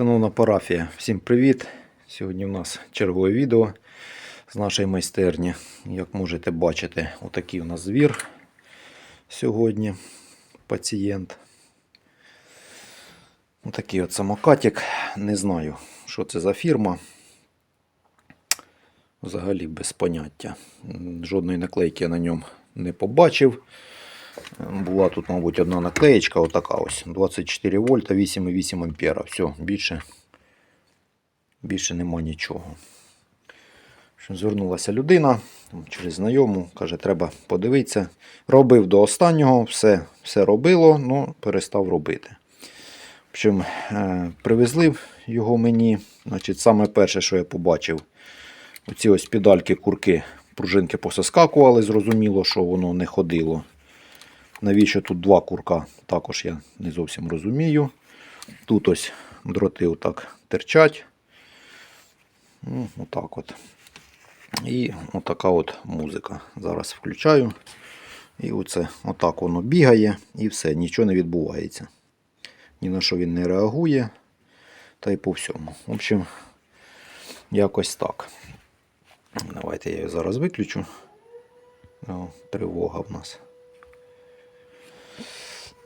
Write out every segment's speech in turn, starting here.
Шановна парафія, всім привіт! Сьогодні у нас чергове відео з нашої майстерні. Як можете бачити, отакий у нас звір сьогодні. Пацієнт. Отакий от самокатик. Не знаю, що це за фірма. Взагалі без поняття. Жодної наклейки я на ньому не побачив. Була тут, мабуть, одна наклеєчка, отака ось. 24 вольта, 8,8 ампера. Все, більше, більше нема нічого. Звернулася людина через знайому, каже, треба подивитися. Робив до останнього, все, все робило, але перестав робити. В общем, е, привезли його мені. Значить, саме перше, що я побачив, оці ось педальки, курки, пружинки пососкакували, зрозуміло, що воно не ходило. Навіщо тут два курка, також я не зовсім розумію. Тут ось дроти отак терчать. Ну, отак от. І отака от музика. Зараз включаю. І оце отак воно бігає і все, нічого не відбувається. Ні на що він не реагує. Та й по всьому. В общем, якось так. Давайте я його зараз виключу. О, тривога в нас.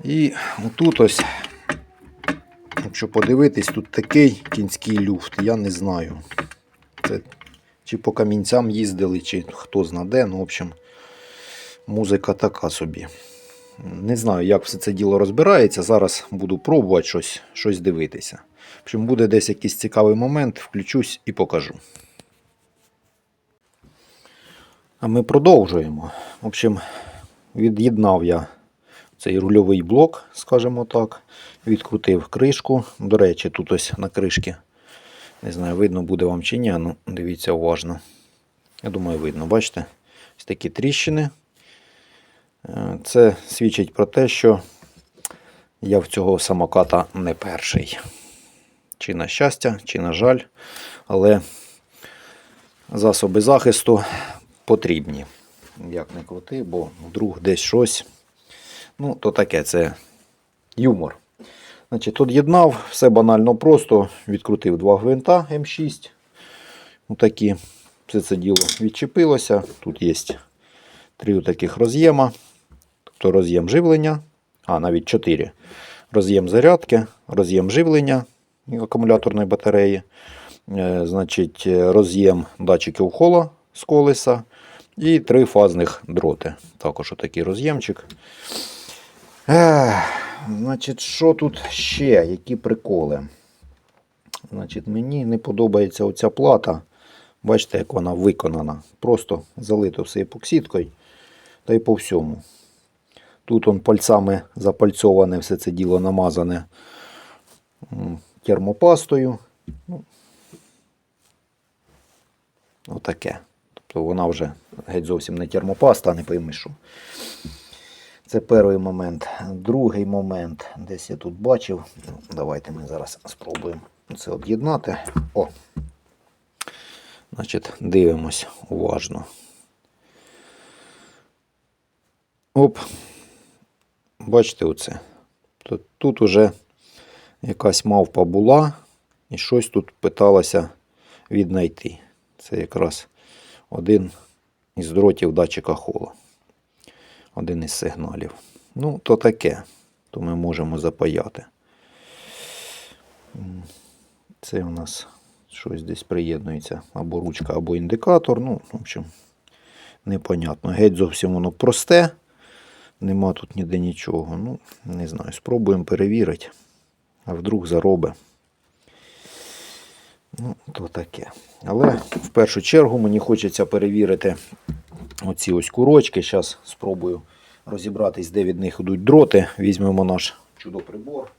І отут ось, якщо подивитись, тут такий кінський люфт, я не знаю. Це чи по камінцям їздили, чи хто знаде. Ну, в общем, музика така собі. Не знаю, як все це діло розбирається. Зараз буду пробувати щось, щось дивитися. В буде десь якийсь цікавий момент, включусь і покажу. А ми продовжуємо. В общем, від'єднав я цей рульовий блок, скажімо так. Відкрутив кришку. До речі, тут ось на кришці. Не знаю, видно буде вам чи ні, ну дивіться уважно. Я думаю, видно, бачите? Ось такі тріщини. Е, Це свідчить про те, що я в цього самоката не перший. Чи на щастя, чи на жаль. Але засоби захисту потрібні. Як не крути, бо вдруг десь щось. Ну, то таке, це юмор. Значить, Тут єднав, все банально просто. Відкрутив два гвинта М6. Отакі. Все це діло відчепилося. Тут є три таких роз'єма. Тобто роз'єм живлення. А, навіть чотири. Роз'єм зарядки, роз'єм живлення акумуляторної батареї. Е, Значить, роз'єм датчиків хола з колеса. І три фазних дроти. Також отакий роз'ємчик. Значить, що тут ще? Які приколи? Значить, Мені не подобається оця плата. Бачите, як вона виконана. Просто залито все епоксидкою. Та й по всьому. Тут он пальцями запальцьоване, все це діло намазане термопастою. Ну, Отаке. Тобто вона вже геть зовсім не термопаста, не пойми що. Це перший момент. Другий момент, десь я тут бачив. Ну, Давайте ми зараз спробуємо це об'єднати. О! Значить, дивимось уважно. Оп. Бачите оце? Тут, тут уже якась мавпа була і щось тут питалася віднайти. Це якраз один із дротів датчика хола. Один із сигналів. Ну, то таке. То ми можемо запаяти. Це у нас щось десь приєднується або ручка, або індикатор. Ну, в общем, непонятно. Геть зовсім воно просте. Нема тут ніде нічого. Ну, не знаю, спробуємо перевірити. А вдруг заробе. Ну, то таке. Але в першу чергу мені хочеться перевірити оці ось курочки. Зараз спробую розібратись, де від них йдуть дроти. Візьмемо наш чудо-прибор.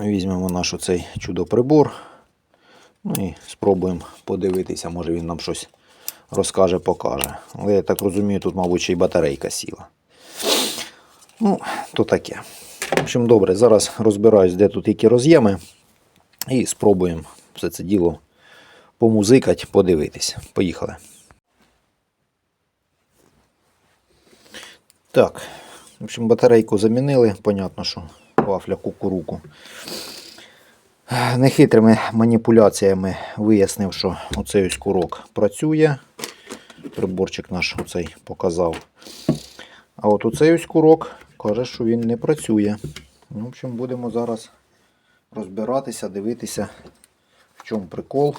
Візьмемо наш оцей чудо-прибор. Спробуємо подивитися, може він нам щось розкаже, покаже. Але я так розумію, тут, мабуть, ще й батарейка сіла. Ну, то таке. В общем, добре, зараз розбираюсь, де тут які роз'єми. І спробуємо все це діло помузикати, подивитись. Поїхали. Так, в общем, батарейку замінили, понятно, що вафля кукуруку. Нехитрими маніпуляціями вияснив, що оцей ось курок працює. Приборчик наш оцей показав. А от оцей ось курок каже, що він не працює. Ну, в общем, будемо зараз розбиратися, дивитися, в чому прикол.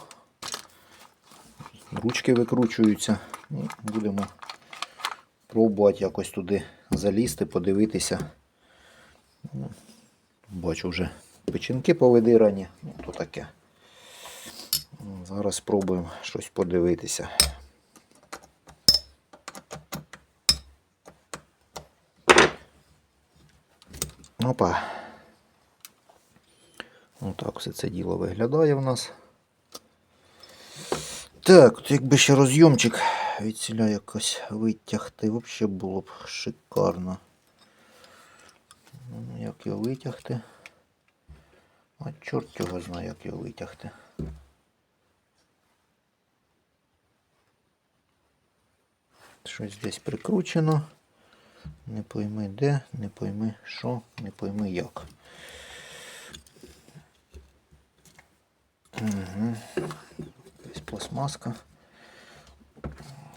Ручки викручуються. І будемо пробувати якось туди залізти, подивитися. Ну, Бачу вже печінки повидирані. Ну, то таке. Зараз спробуємо щось подивитися. Опа. Отак все це діло виглядає в нас. Так, от якби ще розйомчик від ціля якось витягти, взагалі було б шикарно. Ну, Як його витягти? А чорт його знає, як його витягти. Щось десь прикручено. Не пойми де, не пойми що, не пойми як. Угу. Ось пластмаска.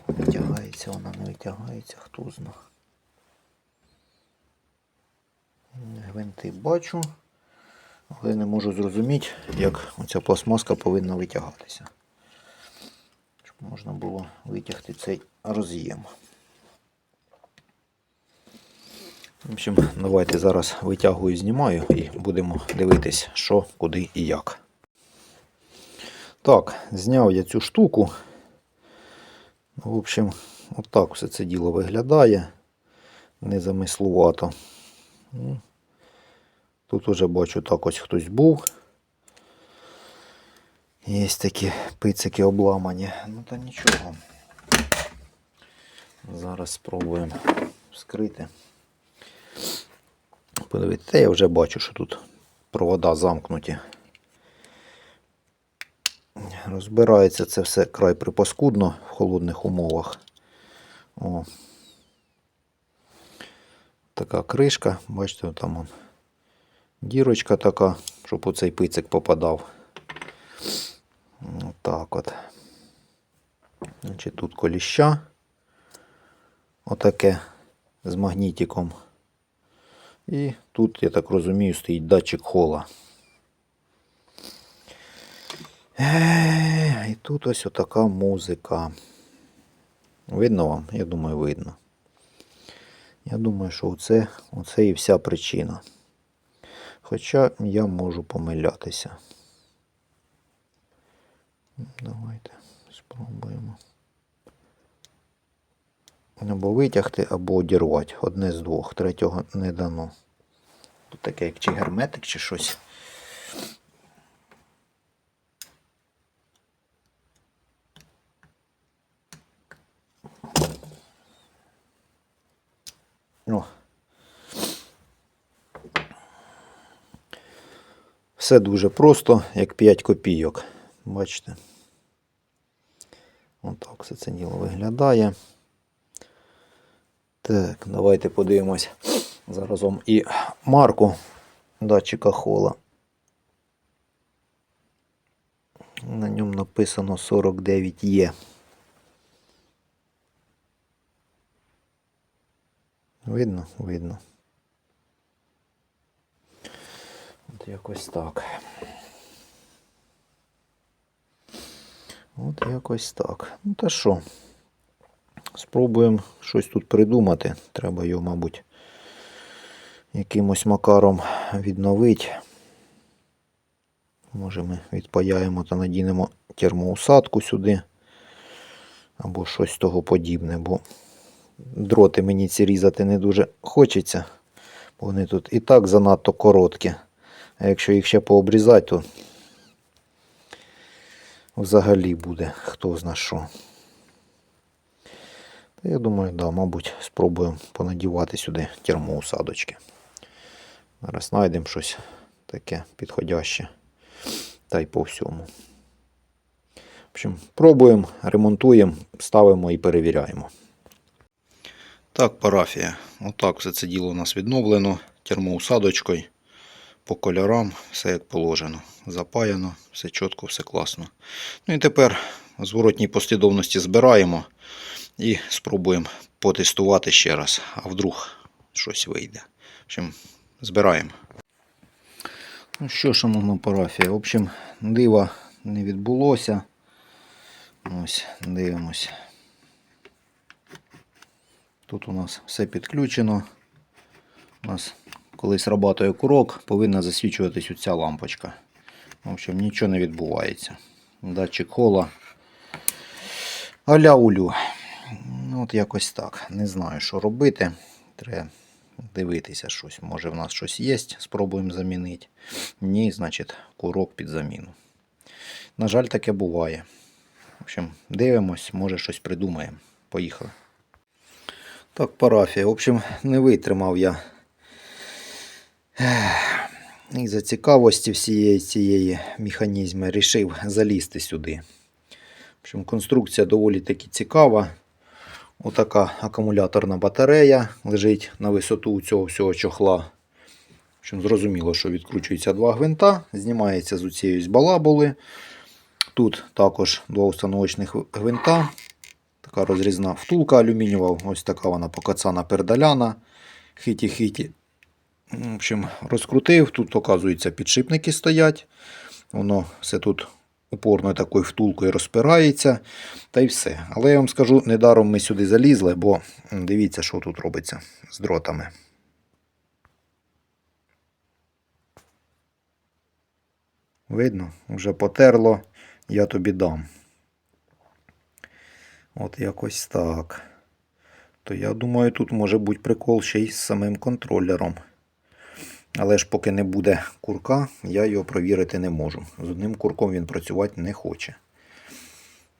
Витягається, вона не витягається, хто зна. Гвинти бачу, але не можу зрозуміти, як оця пластмаска повинна витягатися. Щоб можна було витягти цей роз'єм. В общем, давайте зараз витягую, знімаю і будемо дивитись, що, куди і як. Так, зняв я цю штуку. В общем, отак все це діло виглядає. Незамислувато. Тут уже бачу, так ось хтось був. Є такі пицики обламані. Ну та нічого. Зараз спробуємо вскрити. Подивіться, я вже бачу, що тут провода замкнуті. Розбирається це все край припаскудно в холодних умовах. О. Така кришка, бачите, там дірочка така, щоб у цей пицик попадав. Так от. Значить, тут коліща. Отаке з магнітиком. І тут, я так розумію, стоїть датчик хола. І тут ось отака музика. Видно вам? Я думаю, видно. Я думаю, що оце, оце і вся причина. Хоча я можу помилятися. Давайте спробуємо. Або витягти, або одірвати. Одне з двох. Третього не дано. Тут таке як чи герметик, чи щось. О. Все дуже просто, як 5 копійок. Бачите? Отак все це діло виглядає. Так, давайте подивимось заразом і марку датчика хола. На ньому написано 49Е. Видно? Видно. Якось так. От якось так. Ну та що? Спробуємо щось тут придумати. Треба його, мабуть, якимось макаром відновити. Може ми відпаяємо та надінемо термоусадку сюди. Або щось того подібне, бо дроти мені ці різати не дуже хочеться. Бо вони тут і так занадто короткі. А якщо їх ще пообрізати, то взагалі буде хто зна що. Та я думаю, да, мабуть, спробуємо понадівати сюди термоусадочки. Зараз знайдемо щось таке підходяще. та й по всьому. В общем, пробуємо, ремонтуємо, ставимо і перевіряємо. Так, парафія. Отак все це діло у нас відновлено термоусадочкою по кольорам, все як положено. Запаяно, все чітко, все класно. Ну і тепер в зворотній послідовності збираємо і спробуємо потестувати ще раз, а вдруг щось вийде. В общем, збираємо. Ну що, шановна парафія, в общем, дива не відбулося. Ось, дивимось. Тут у нас все підключено. У нас коли срабатує курок, повинна засвічуватись оця лампочка. В общем, нічого не відбувається. Датчик хола. Аля улю. Ну, от якось так. Не знаю, що робити. Треба дивитися щось. Може в нас щось є, спробуємо замінити. Ні, значить, курок під заміну. На жаль, таке буває. В общем, дивимось, може щось придумаємо. Поїхали. Так, парафія. В общем, не витримав я і за цікавості всієї цієї механізму рішив залізти сюди. В общем, конструкція доволі таки цікава. Отака акумуляторна батарея лежить на висоту цього всього чохла. В зрозуміло, що відкручується два гвинта, знімається з цієї балабули. Тут також два установочних гвинта. Така розрізна втулка алюмінієва. Ось така вона покацана пердаляна. Хиті-хиті. В общем, розкрутив. Тут, оказується, підшипники стоять. Воно все тут упорною такою втулкою розпирається. Та й все. Але я вам скажу, недаром ми сюди залізли, бо дивіться, що тут робиться з дротами. Видно, вже потерло, я тобі дам. От якось так. То я думаю, тут може бути прикол ще й з самим контролером. Але ж поки не буде курка, я його провірити не можу. З одним курком він працювати не хоче.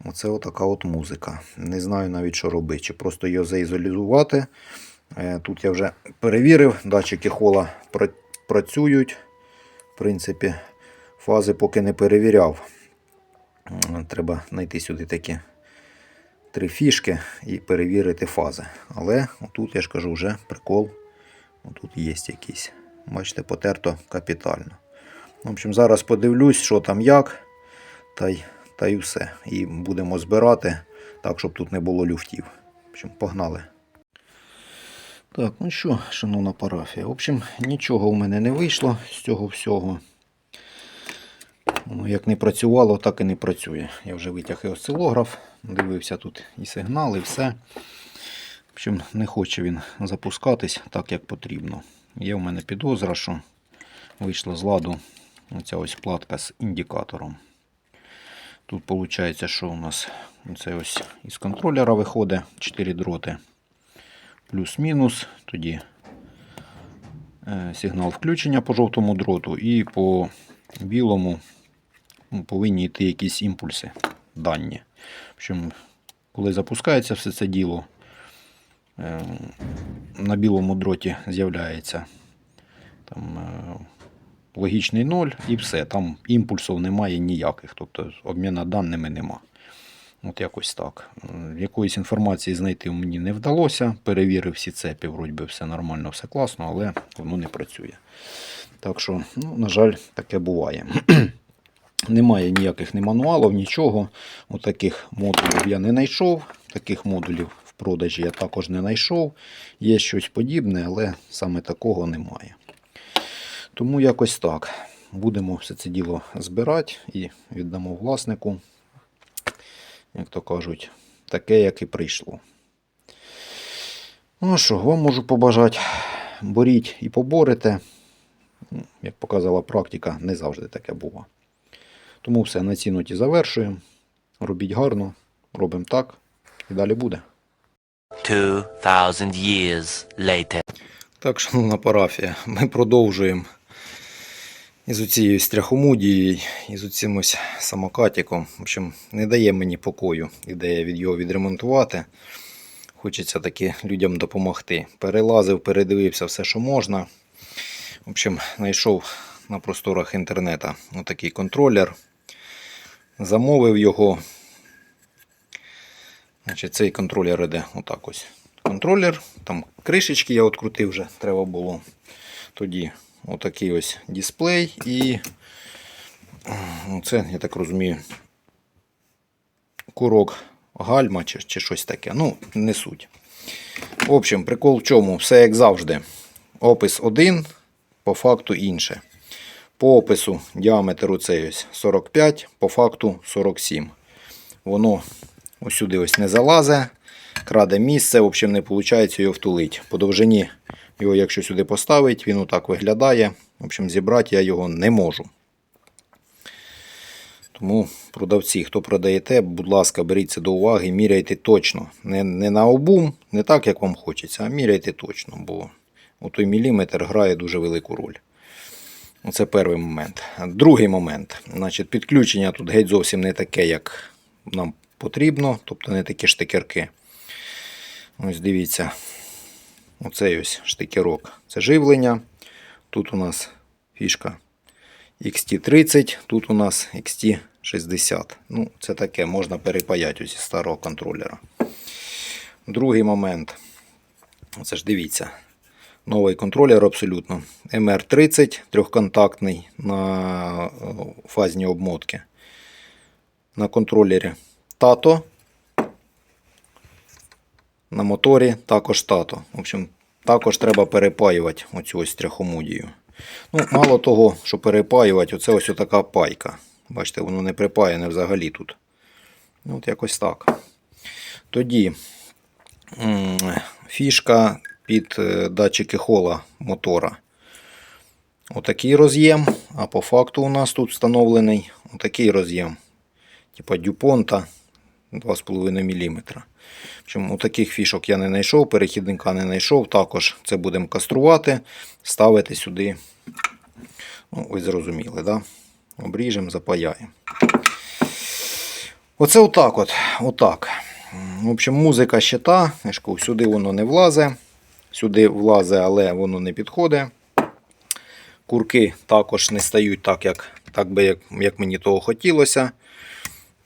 Оце отака от музика. Не знаю навіть, що робити. Чи просто його заізолізувати. Е, Тут я вже перевірив, датчики хола працюють. В принципі, фази поки не перевіряв. Треба знайти сюди такі три фішки і перевірити фази. Але тут я ж кажу, вже прикол. Тут є якийсь. Бачите, потерто капітально. В общем, зараз подивлюсь, що там як. Та й, та й все. І будемо збирати так, щоб тут не було люфтів. В общем, погнали. Так, ну що, шановна парафія. В общем, нічого у мене не вийшло з цього всього. Воно як не працювало, так і не працює. Я вже витяг і осцилограф, дивився тут і сигнал, і все. В общем, не хоче він запускатись так, як потрібно. Є в мене підозра, що вийшла з ладу оця ось платка з індикатором. Тут виходить, що у нас це ось із контролера виходить 4 дроти. Плюс-мінус. Тоді е, сигнал включення по жовтому дроту і по білому повинні йти якісь імпульси дані. Общем, коли запускається все це діло, на білому дроті з'являється там, е, логічний ноль і все. Там імпульсів немає ніяких, тобто обміну даними нема. От якось так. Якоїсь інформації знайти мені не вдалося. Перевірив всі цепі, вроді би все нормально, все класно, але воно не працює. Так що, ну, на жаль, таке буває. Немає ніяких ні мануалів, нічого. От модулів я не знайшов. Таких модулів продажі я також не знайшов. Є щось подібне, але саме такого немає. Тому якось так. Будемо все це діло збирати і віддамо власнику, як то кажуть, таке, як і прийшло. Ну що, вам можу побажати, боріть і поборете. Ну, Як показала практика, не завжди таке було. Тому все, на цій ноті завершуємо. Робіть гарно, робимо так і далі буде. 2,000 years later. Так, шановна парафія, ми продовжуємо із цією стряхомудією, із цим ось самокатиком. В общем, не дає мені покою ідея від його відремонтувати. Хочеться таки людям допомогти. Перелазив, передивився все, що можна. В общем, знайшов на просторах інтернету отакий контролер. Замовив його. Значить, цей контролер іде отак ось. Контролер, там кришечки я відкрутив вже, треба було. Тоді отакий ось дисплей і ну, це, я так розумію, курок гальма чи, чи щось таке. Ну, не суть. В общем, прикол в чому? Все як завжди. Опис один, по факту інше. По опису діаметр оцей ось 45, по факту 47. Воно ось сюди ось не залазе, краде місце, в общем, не виходить його втулить. По довжині його, якщо сюди поставить, він отак виглядає. В общем, зібрати я його не можу. Тому продавці, хто продаєте, будь ласка, беріть це до уваги, міряйте точно. Не, не на обум, не так, як вам хочеться, а міряйте точно, бо той міліметр грає дуже велику роль. Це перший момент. Другий момент. Значить, підключення тут геть зовсім не таке, як нам потрібно, тобто не такі штикерки. Ось дивіться, оцей ось штикерок. Це живлення. Тут у нас фішка XT30, тут у нас XT60. Ну, це таке, можна перепаяти ось старого контролера. Другий момент. Це ж дивіться. Новий контролер абсолютно. MR30 трьохконтактний на е, фазні обмотки. На контролері тато. На моторі також тато. В общем, також треба перепаювати оцю ось тряхомудію. Ну, мало того, що перепаювати, оце ось така пайка. Бачите, воно не припаяне взагалі тут. Ну, от якось так. Тоді фішка під е, датчики хола мотора. Отакий роз'єм, а по факту у нас тут встановлений отакий роз'єм. Типа дюпонта 2,5 мм. Чому таких фішок я не знайшов, перехідника не знайшов. Також це будемо каструвати, ставити сюди. Ну, ви зрозуміли, да? обріжемо, запаяємо. Оце отак от. отак. В общем, музика ще та. Сюди воно не влазе. Сюди влазе, але воно не підходить. Курки також не стають так, як, так би, як, як мені того хотілося.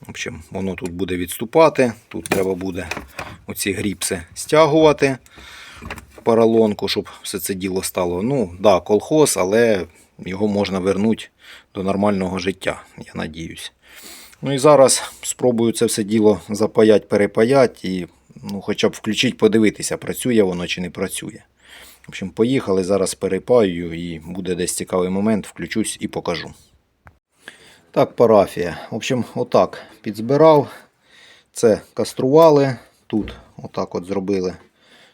В общем, воно тут буде відступати. Тут треба буде оці гріпси стягувати поролонку, щоб все це діло стало. Ну, да, колхоз, але його можна вернути до нормального життя, я надіюсь. Ну і зараз спробую це все діло запаять, перепаять і ну, хоча б включити, подивитися, працює воно чи не працює. В общем, поїхали, зараз перепаю і буде десь цікавий момент, включусь і покажу. Так, парафія. В общем, отак підзбирав. Це кастрували. Тут отак от зробили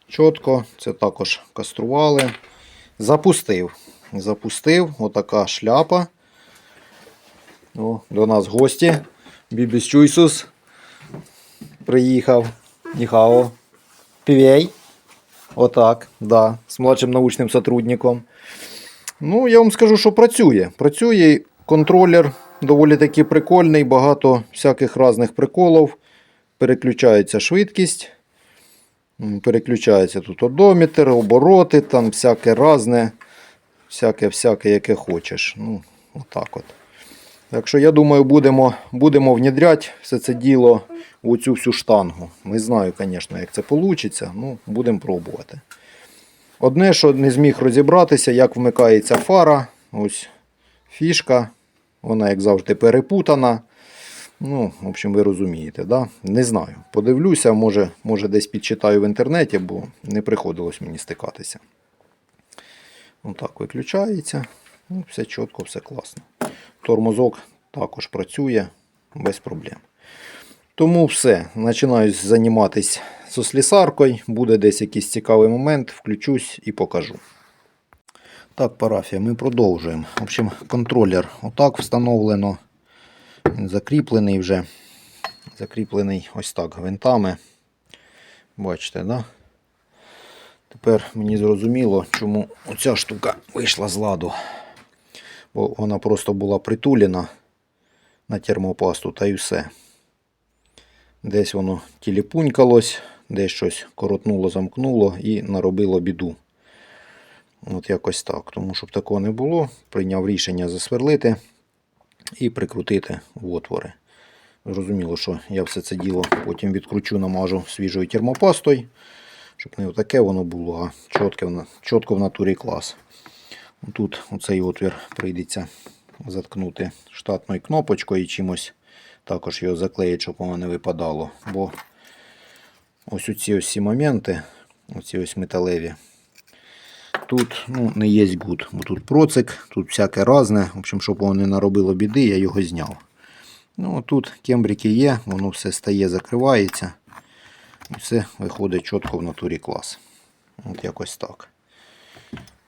чітко. Це також кастрували. Запустив. Запустив отака шляпа. О, до нас гості. Бібіс Чуйсус приїхав. Ніхао. Півей. Отак, да, з младшим научним сотрудником. Ну, я вам скажу, що працює. Працює контролер доволі таки прикольний, багато всяких різних приколів. Переключається швидкість. Переключається тут одометр, обороти, там всяке різне, всяке, всяке, яке хочеш. Ну, отак от. Так що я думаю, будемо, будемо внідряти все це діло у цю всю штангу. Не знаю, звісно, як це вийде, ну, будемо пробувати. Одне, що не зміг розібратися, як вмикається фара. Ось фішка. Вона, як завжди, перепутана. Ну, в общем, ви розумієте, да? Не знаю. Подивлюся, може, може десь підчитаю в інтернеті, бо не приходилось мені стикатися. Отак виключається. Ну, все чітко, все класно. Тормозок також працює без проблем. Тому все. Починаю займатися сослісаркою. Буде десь якийсь цікавий момент, включусь і покажу. Так, парафія, ми продовжуємо. В общем, контролер отак встановлено. Він закріплений вже. Закріплений ось так гвинтами. Бачите, да? Тепер мені зрозуміло, чому оця штука вийшла з ладу. Бо вона просто була притулена на термопасту та й все. Десь воно тіліпунькалось, десь щось коротнуло, замкнуло і наробило біду. От якось так. Тому щоб такого не було, прийняв рішення засверлити і прикрутити в отвори. Зрозуміло, що я все це діло потім відкручу, намажу свіжою термопастою, щоб не таке воно було, а чітко, чітко в натурі клас. Тут оцей отвір прийдеться заткнути штатною кнопочкою і чимось також його заклеїти, щоб воно не випадало. Бо ось ці моменти, оці ось металеві, тут ну, не є гуд, бо тут процик, тут всяке разне. В общем, щоб воно не наробило біди, я його зняв. Ну, тут кембрики є, воно все стає, закривається. І все виходить чітко в натурі клас. От якось так.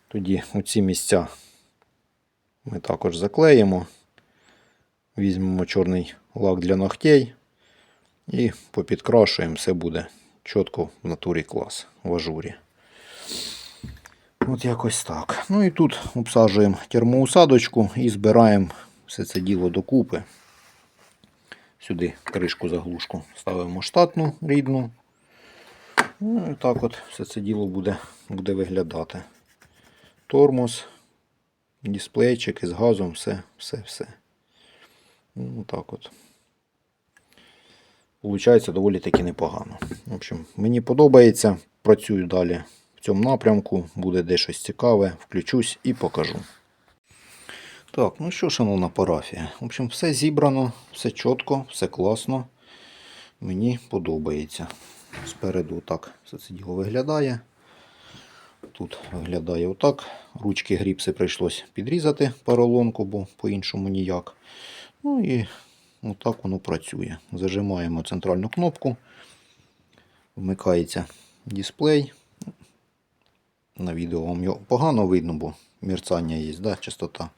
Тоді оці місця ми також заклеїмо. Візьмемо чорний лак для ногтей і попідкрашуємо, все буде чітко в натурі клас в ажурі. От якось так. Ну і тут обсаджуємо термоусадочку і збираємо все це діло докупи. Сюди кришку заглушку ставимо штатну рідну. Ну і так от все це діло буде, буде виглядати. Тормоз, дисплейчик із газом, все, все, все. Ну, так от. Получається доволі таки непогано. В общем, мені подобається. Працюю далі в цьому напрямку. Буде де щось цікаве. Включусь і покажу. Так, ну що, шановна парафія. В общем, все зібрано, все чітко, все класно. Мені подобається. Спереду так все це діло виглядає. Тут виглядає отак. Ручки гріпси прийшлось підрізати поролонку, бо по-іншому ніяк. Ну і отак воно працює. Зажимаємо центральну кнопку. Вмикається дисплей. На відео вам його погано видно, бо мерцання є, да, частота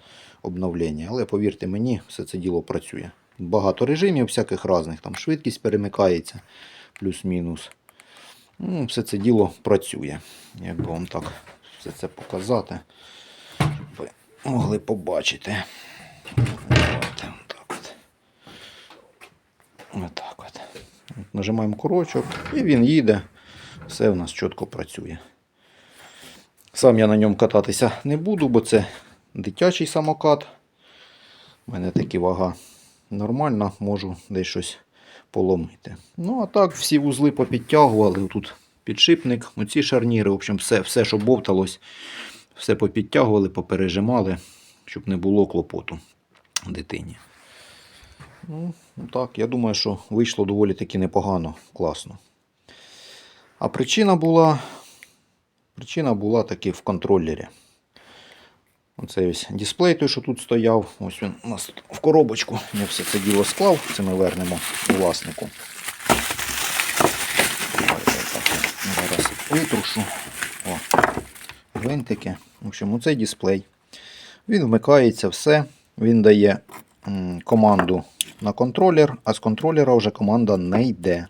обновлення. Але повірте мені, все це діло працює. Багато режимів всяких різних, там швидкість перемикається, плюс-мінус. Ну, все це діло працює. Як би вам так все це показати, щоб ви могли побачити. Нажимаємо курочок і він їде. Все в нас чітко працює. Сам я на ньому кататися не буду, бо це дитячий самокат. У мене такі вага нормальна, можу десь щось поломити. Ну, а так, всі вузли попідтягували. Тут підшипник, оці шарніри, в общем, все, все, що бовталось, все попідтягували, попережимали, щоб не було клопоту дитині. Ну, так, я думаю, що вийшло доволі таки непогано, класно. А причина була. Причина була таки в контролері. Оцей ось дисплей, той, що тут стояв. Ось він у нас в коробочку. Я все це діло склав. Це ми вернемо власнику. Зараз витрушу. О, гвинтики. В общем, оцей дисплей. Він вмикається, все. Він дає команду на контролер, а з контролера вже команда не йде.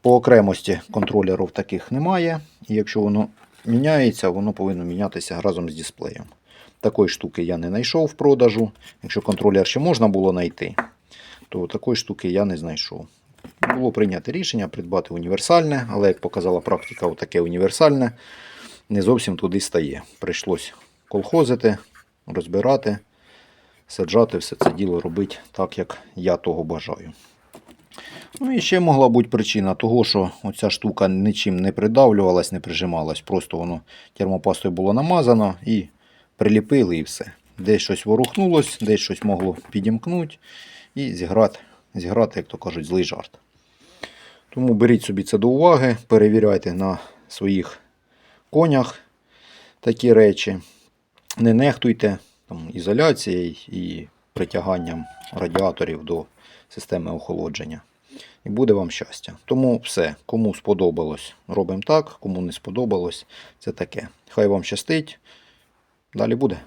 По окремості контролерів таких немає. І якщо воно міняється, воно повинно мінятися разом з дисплеєм. Такої штуки я не знайшов в продажу. Якщо контролер ще можна було знайти, то такої штуки я не знайшов. Було прийнято рішення придбати універсальне, але як показала практика, таке універсальне не зовсім туди стає. Прийшлось колхозити, розбирати, саджати все це діло робити так, як я того бажаю. Ну і ще могла бути причина того, що оця штука нічим не придавлювалась, не прижималась. Просто воно термопастою було намазано і приліпили і все. Десь щось ворухнулось, десь щось могло підімкнути і зіграти, зіграти, як то кажуть, злий жарт. Тому беріть собі це до уваги, перевіряйте на своїх конях такі речі. Не нехтуйте там, ізоляцією і притяганням радіаторів до системи охолодження. І буде вам щастя. Тому все, кому сподобалось, робимо так, кому не сподобалось, це таке. Хай вам щастить. Далі буде.